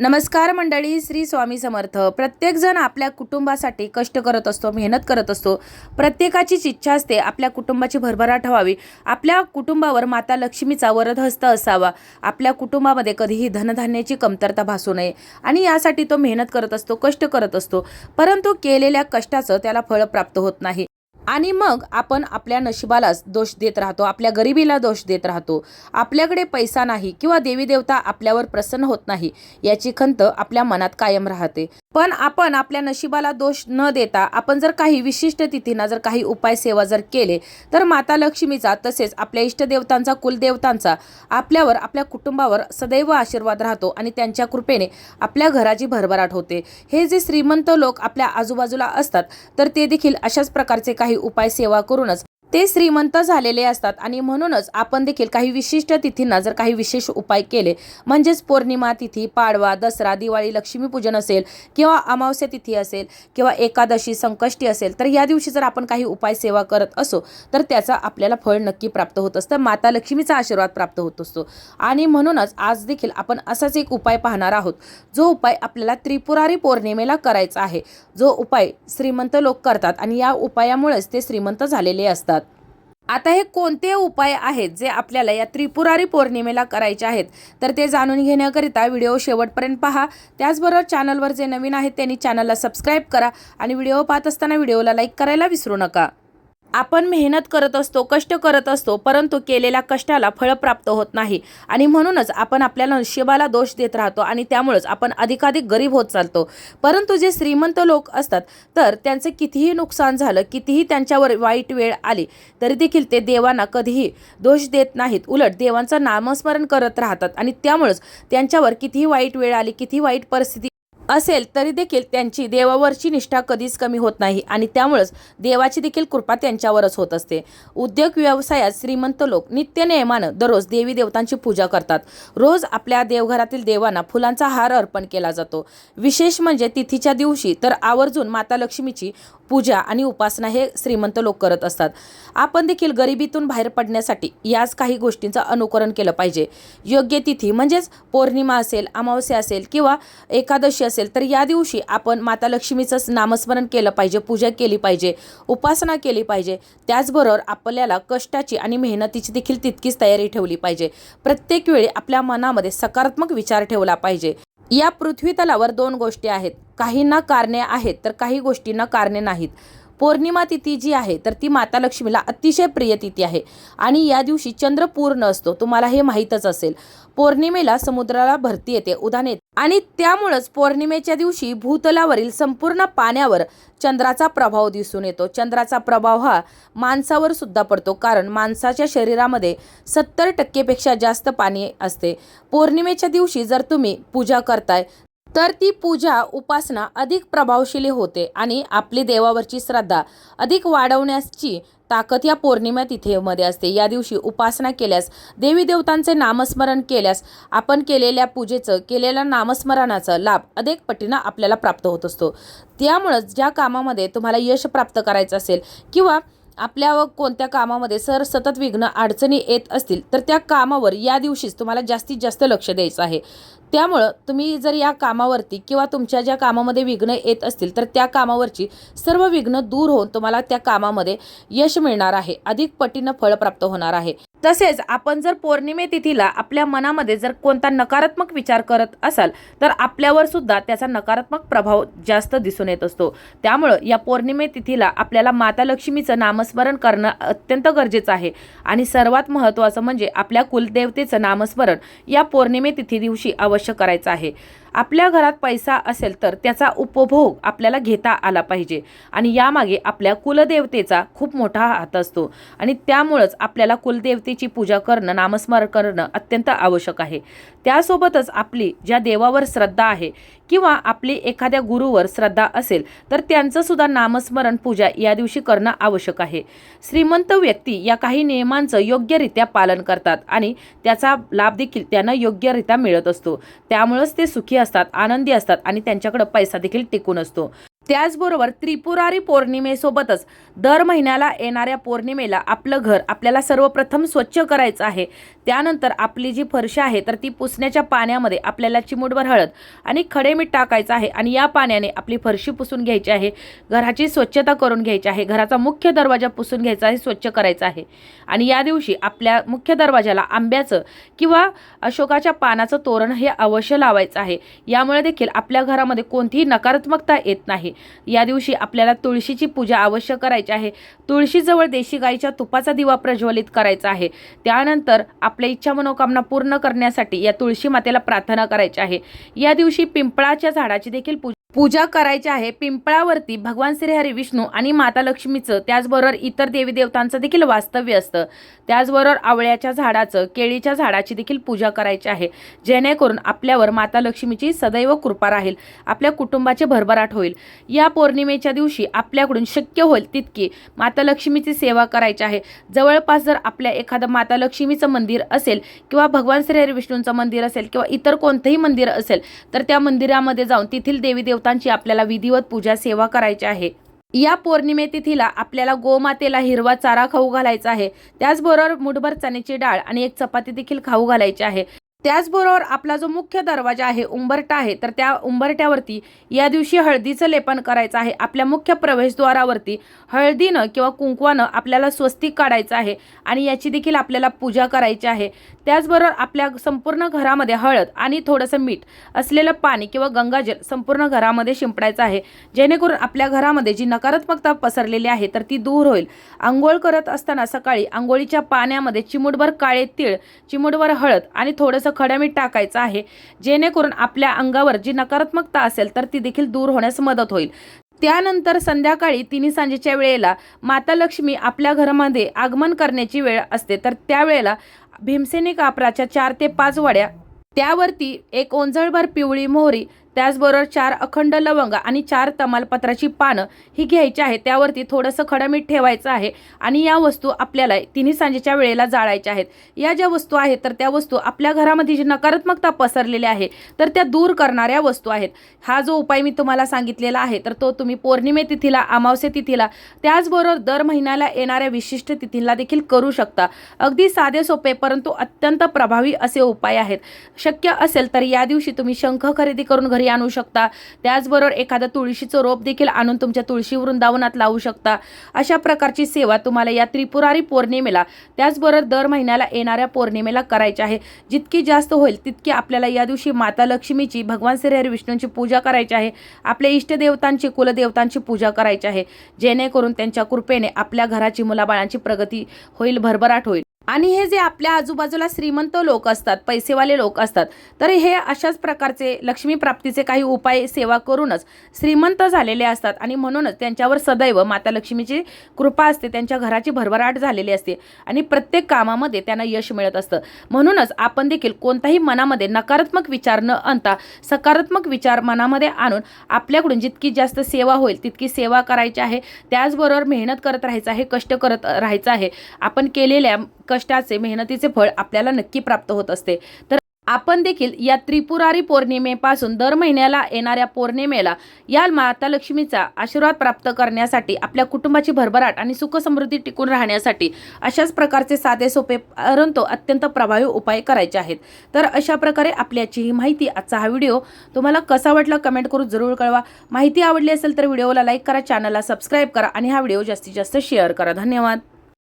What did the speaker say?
नमस्कार मंडळी श्री स्वामी समर्थ. प्रत्येकजण आपल्या कुटुंबासाठी कष्ट करत असतो मेहनत करत असतो. प्रत्येकाचीच इच्छा असते आपल्या कुटुंबाची भरभराट व्हावी. आपल्या कुटुंबावर माता लक्ष्मीचा वरदहस्त असावा. आपल्या कुटुंबामध्ये कधीही धनधान्याची कमतरता भासू नये. आणि यासाठी तो मेहनत करत असतो कष्ट करत असतो. परंतु केलेल्या कष्टाचं त्याला फळ प्राप्त होत नाही. आणि मग आपण आपल्या नशिबालाच दोष देत राहतो आपल्या गरिबीला दोष देत राहतो. आपल्याकडे पैसा नाही किंवा देवी देवता आपल्यावर प्रसन्न होत नाही याची खंत आपल्या मनात कायम राहते. पण आपण आपल्या नशिबाला दोष न देता आपण जर काही विशिष्ट तिथींना जर काही उपाय सेवा जर केले तर माता लक्ष्मीचा तसेच आपल्या इष्टदेवतांचा कुलदेवतांचा आपल्यावर आपल्या कुटुंबावर सदैव आशीर्वाद राहतो आणि त्यांच्या कृपेने आपल्या घराची भरभराट होते. हे जे श्रीमंत लोक आपल्या आजूबाजूला असतात तर ते देखील अशाच प्रकारचे काही उपाय सेवा करूनच ते श्रीमंत झालेले असतात. आणि म्हणूनच आपण देखील काही विशिष्ट तिथींना जर काही विशेष उपाय केले म्हणजेच पौर्णिमा तिथी पाडवा दसरा दिवाळी लक्ष्मीपूजन असेल किंवा अमावस्या तिथी असेल किंवा एकादशी संकष्टी असेल तर या दिवशी जर आपण काही उपाय सेवा करत असो तर त्याचा आपल्याला फळ नक्की प्राप्त होत असतं. माता लक्ष्मीचा आशीर्वाद प्राप्त होत असतो. आणि म्हणूनच आज देखील आपण असाच एक उपाय पाहणार आहोत. जो उपाय आपल्याला त्रिपुरारी पौर्णिमेला करायचा आहे. जो उपाय श्रीमंत लोक करतात आणि या उपायामुळेच ते श्रीमंत झालेले असतात. आता हे कोणते उपाय आहेत जे आपल्याला या त्रिपुरारी पौर्णिमेला करायचे आहेत? तर ते जाणून घेण्याकरिता व्हिडिओ शेवटपर्यंत पहा. त्याचबरोबर चॅनलवर जे नवीन आहेत त्यांनी चॅनलला सबस्क्राईब करा आणि व्हिडिओ पाहत असताना व्हिडिओला लाईक करायला विसरू नका. आपण मेहनत करत असतो कष्ट करत असतो परंतु केलेल्या कष्टाला फळ प्राप्त होत नाही. आणि म्हणूनच आपण आपल्या नशिबाला दोष देत राहतो आणि त्यामुळेच आपण अधिकाधिक गरीब होत चालतो. परंतु जे श्रीमंत लोक असतात तर त्यांचं कितीही नुकसान झालं कितीही त्यांच्यावर वाईट वेळ आली तरी देखील ते देवांना कधीही दोष देत नाहीत. उलट देवांचं नामस्मरण करत राहतात आणि त्यामुळेच त्यांच्यावर कितीही वाईट वेळ आली कितीही वाईट परिस्थिती असेल तरी देखील त्यांची देवावरची निष्ठा कधीच कमी होत नाही आणि त्यामुळंच देवाची देखील कृपा त्यांच्यावरच होत असते. उद्योग व्यवसायात श्रीमंत लोक नित्य नियमानं दररोज देवी देवतांची पूजा करतात. रोज आपल्या देवघरातील देवांना फुलांचा हार अर्पण केला जातो. विशेष म्हणजे तिथीच्या दिवशी तर आवर्जून माता लक्ष्मीची पूजा आणि उपासना हे श्रीमंत लोक करत असतात. आपण देखील गरिबीतून बाहेर पडण्यासाठी याच काही गोष्टींचं अनुकरण केलं पाहिजे. योग्य तिथी म्हणजेच पौर्णिमा असेल अमावस्या असेल किंवा एकादशी असेल तर या दिवशी आपण माता लक्ष्मीचं नामस्मरण केलं पाहिजे पूजा केली पाहिजे उपासना केली पाहिजे. त्याचबरोबर आपल्याला कष्टाची आणि मेहनतीची देखील तितकीच तयारी ठेवली पाहिजे. प्रत्येक वेळी आपल्या मनामध्ये सकारात्मक विचार ठेवला पाहिजे. या पृथ्वीतलावर दोन गोष्टी आहेत. काहींना कारणे आहेत तर काही गोष्टींना कारणे नाहीत. पौर्णिमा तिथी जी आहे तर ती माता लक्ष्मीला अतिशय प्रिय तिथी आहे. आणि या दिवशी चंद्र पूर्ण असतो. तुम्हाला हे माहीतच असेल. पौर्णिमेला समुद्राला भरती येते उदाहरण येते. आणि त्यामुळंच पौर्णिमेच्या दिवशी भूतलावरील संपूर्ण पाण्यावर चंद्राचा प्रभाव दिसून येतो. चंद्राचा प्रभाव हा माणसावर सुद्धा पडतो. कारण माणसाच्या शरीरामध्ये सत्तर टक्केपेक्षा जास्त पाणी असते. पौर्णिमेच्या दिवशी जर तुम्ही पूजा करताय तर ती पूजा उपासना अधिक प्रभावशीली होते आणि आपली देवावरची श्रद्धा अधिक वाढवण्याची ताकद या पौर्णिमा तिथेमध्ये असते. या दिवशी उपासना केल्यास देवी देवतांचे नामस्मरण केल्यास आपण केलेल्या पूजेचं केलेल्या नामस्मरणाचा लाभ अधिक पटीनं आपल्याला प्राप्त होत असतो. त्यामुळंच ज्या कामामध्ये तुम्हाला यश प्राप्त करायचं असेल किंवा आपल्या व कोणत्या कामामध्ये सर सतत विघ्न अडचणी येत असतील तर त्या कामावर या दिवशीच तुम्हाला जास्तीत जास्त लक्ष द्यायचं आहे. त्यामुळं तुम्ही जर या कामावरती किंवा तुमच्या ज्या कामामध्ये विघ्न येत असतील तर त्या कामावरची सर्व विघ्न दूर होऊन तुम्हाला त्या कामामध्ये यश मिळणार आहे. अधिक पटीनं फळ प्राप्त होणार आहे. तसेच आपण जर पौर्णिमे तिथीला आपल्या मनामध्ये जर कोणता नकारात्मक विचार करत असाल तर आपल्यावर सुद्धा त्याचा नकारात्मक प्रभाव जास्त दिसून येत असतो. त्यामुळं या पौर्णिमे तिथीला आपल्याला माता लक्ष्मीचं नामस्मरण करणं अत्यंत गरजेचं आहे. आणि सर्वात महत्त्वाचं म्हणजे आपल्या कुलदेवतेचं नामस्मरण या पौर्णिमे तिथी दिवशी अवश्य करायचं आहे. आपल्या घरात पैसा असेल तर त्याचा उपभोग आपल्याला घेता आला पाहिजे. आणि यामागे आपल्या कुलदेवतेचा खूप मोठा हात असतो. आणि त्यामुळंच आपल्याला कुलदेवते कुलदेवतेची पूजा करणं नामस्मरण करणं अत्यंत आवश्यक आहे. त्यासोबतच आपली ज्या देवावर श्रद्धा आहे किंवा आपली एखाद्या गुरुवर श्रद्धा असेल तर त्यांचं सुद्धा नामस्मरण पूजा या दिवशी करणं आवश्यक आहे. श्रीमंत व्यक्ती या काही नियमांचं योग्यरित्या पालन करतात आणि त्याचा लाभ देखील त्यांना योग्यरित्या मिळत असतो. त्यामुळंच ते सुखी असतात आनंदी असतात आणि त्यांच्याकडे पैसा देखील टिकून असतो. त्याचबरोबर त्रिपुरारी पौर्णिमेसोबतच दर महिन्याला येणाऱ्या पौर्णिमेला आपलं घर आपल्याला सर्वप्रथम स्वच्छ करायचं आहे. त्यानंतर आपली जी फरशी आहे तर ती पुसण्याच्या पाण्यामध्ये आपल्याला चिमूटभर हळद आणि खडे मीठ टाकायचं आहे आणि या पाण्याने आपली फरशी पुसून घ्यायची आहे. घराची स्वच्छता करून घ्यायची आहे. घराचा मुख्य दरवाजा पुसून घ्यायचा आहे स्वच्छ करायचा आहे. आणि या दिवशी आपल्या मुख्य दरवाजाला आंब्याचं किंवा अशोकाच्या पानाचं तोरण हे अवश्य लावायचं आहे. यामुळे देखील आपल्या घरामध्ये कोणतीही नकारात्मकता येत नाही. या दिवशी आपल्याला तुळशीची पूजा अवश्य करायची आहे. तुळशीजवळ देशी गाईच्या तुपाचा दिवा प्रज्वलित करायचा आहे. त्यानंतर आपल्या इच्छा मनोकामना पूर्ण करण्यासाठी या तुळशी मातेला प्रार्थना करायची आहे. या दिवशी पिंपळाच्या झाडाची देखील पूजा पूजा करायची आहे पिंपळावरती भगवान श्रीहरी विष्णू आणि माता लक्ष्मीचं त्याचबरोबर इतर देवी देवतांचं देखील वास्तव्य असतं. त्याचबरोबर आवळ्याच्या झाडाचं केळीच्या झाडाची देखील पूजा करायची आहे. जेणेकरून आपल्यावर माता लक्ष्मीची सदैव कृपा राहील आपल्या कुटुंबाचे भरभराट होईल. या पौर्णिमेच्या दिवशी आपल्याकडून शक्य होईल तितकी माता लक्ष्मीची सेवा करायची आहे. जवळपास जर आपल्या एखादं माता लक्ष्मीचं मंदिर असेल किंवा भगवान श्रीहरी विष्णूंचं मंदिर असेल किंवा इतर कोणतंही मंदिर असेल तर त्या मंदिरामध्ये जाऊन तेथील देवी देवतांची आपल्याला विधिवत पूजा सेवा करायची आहे. या पौर्णिमे तिथीला आपल्याला गोमातेला हिरवा चारा खाऊ घालायचा आहे. त्याचबरोबर मुठभर चण्याची डाळ आणि एक चपाती देखील खाऊ घालायची आहे. त्याचबरोबर आपला जो मुख्य दरवाजा आहे उंबरटा आहे तर त्या उंबरट्यावरती या दिवशी हळदीचं लेपन करायचं आहे. आपल्या मुख्य प्रवेशद्वारावरती हळदीनं किंवा कुंकवानं आपल्याला स्वस्तिक काढायचं आहे आणि याची देखील आपल्याला पूजा करायची आहे. त्याचबरोबर आपल्या संपूर्ण घरामध्ये हळद आणि थोडंसं मीठ असलेलं पाणी किंवा गंगाजल संपूर्ण घरामध्ये शिंपडायचं आहे. जेणेकरून आपल्या घरामध्ये जी नकारात्मकता पसरलेली आहे तर ती दूर होईल. आंघोळ करत असताना सकाळी आंघोळीच्या पाण्यामध्ये चिमूटभर काळे तीळ चिमूटभर हळद आणि थोडंसं खडं मीठ टाकायचं आहे. जेणेकरून आपल्या अंगावर जी नकारात्मकता असेल तर ती देखील दूर होण्यास मदत होईल. त्यानंतर संध्याकाळी तिन्ही सांजेच्या वेळेला माता लक्ष्मी आपल्या घरामध्ये आगमन करण्याची वेळ असते. तर त्यावेळेला भीमसेनी कापराच्या चार ते पाच वड्या त्यावरती एक ओंजळभर पिवळी मोहरी त्याचबरोबर चार अखंड लवंग आणि चार तमालपत्राची पानं ही घ्यायची आहे त्यावरती थोडंसं खडमीठ ठेवायचं आहे आणि या वस्तू आपल्याला तिन्ही सांजेच्या वेळेला जाळायच्या आहेत. या ज्या वस्तू आहेत तर त्या वस्तू आपल्या घरामध्ये जी नकारात्मकता पसरलेली आहे तर त्या दूर करणाऱ्या वस्तू आहेत. हा जो उपाय मी तुम्हाला सांगितलेला आहे तर तो तुम्ही पौर्णिमे तिथीला अमावस्ये तिथीला त्याचबरोबर दर महिन्याला येणाऱ्या विशिष्ट तिथीला देखील करू शकता. अगदी साधे सोपे परंतु अत्यंत प्रभावी असे उपाय आहेत. शक्य असेल तर या दिवशी तुम्ही शंख खरेदी करून घरी घरी आणू शकता. त्याचबरोबर एखादं तुळशीचं रोप देखील आणून तुमच्या तुळशी वृंदावनात लावू शकता. अशा प्रकारची सेवा तुम्हाला या त्रिपुरारी पौर्णिमेला त्याचबरोबर दर महिन्याला येणाऱ्या पौर्णिमेला करायची आहे. जितकी जास्त होईल तितकी आपल्याला या दिवशी माता लक्ष्मीची भगवान श्रीहरी विष्णूंची पूजा करायची आहे. आपल्या इष्टदेवतांची कुलदेवतांची पूजा करायची आहे. जेणेकरून त्यांच्या कृपेने आपल्या घराची मुलाबाळांची प्रगती होईल भरभराट होईल. आणि हे जे आपल्या आजूबाजूला श्रीमंत लोक असतात पैसेवाले लोक असतात तर हे अशाच प्रकारचे लक्ष्मी प्राप्तीचे काही उपाय सेवा करूनच श्रीमंत झालेले असतात आणि म्हणूनच त्यांच्यावर सदैव माता लक्ष्मीची कृपा असते त्यांच्या घराची भरभराट झालेली असते आणि प्रत्येक कामामध्ये त्यांना यश मिळत असतं. म्हणूनच आपण देखील कोणताही मनामध्ये नकारात्मक विचार न आणता सकारात्मक विचार मनामध्ये आणून आपल्याकडून जितकी जास्त सेवा होईल तितकी सेवा करायची आहे. त्याचबरोबर मेहनत करत राहायचं आहे कष्ट करत राहायचं आहे. आपण केलेल्या कष्टाचे मेहनतीचे फळ आपल्याला नक्की प्राप्त होत असते. तर आपण देखील या त्रिपुरारी पौर्णिमेपासून दर महिन्याला येणाऱ्या पौर्णिमेला या माता लक्ष्मीचा आशीर्वाद प्राप्त करण्यासाठी आपल्या कुटुंबाची भरभराट आणि सुखसमृद्धी टिकून राहण्यासाठी अशाच प्रकारचे साधे सोपे परंतु अत्यंत प्रभावी उपाय करायचे आहेत. तर अशा प्रकारे आपल्याची ही माहिती आजचा हा व्हिडिओ. तुम्हाला कसा वाटला कमेंट करून जरूर कळवा. माहिती आवडली असेल तर व्हिडिओला लाईक करा चॅनलला सबस्क्राईब करा आणि हा व्हिडिओ जास्तीत जास्त शेअर करा. धन्यवाद.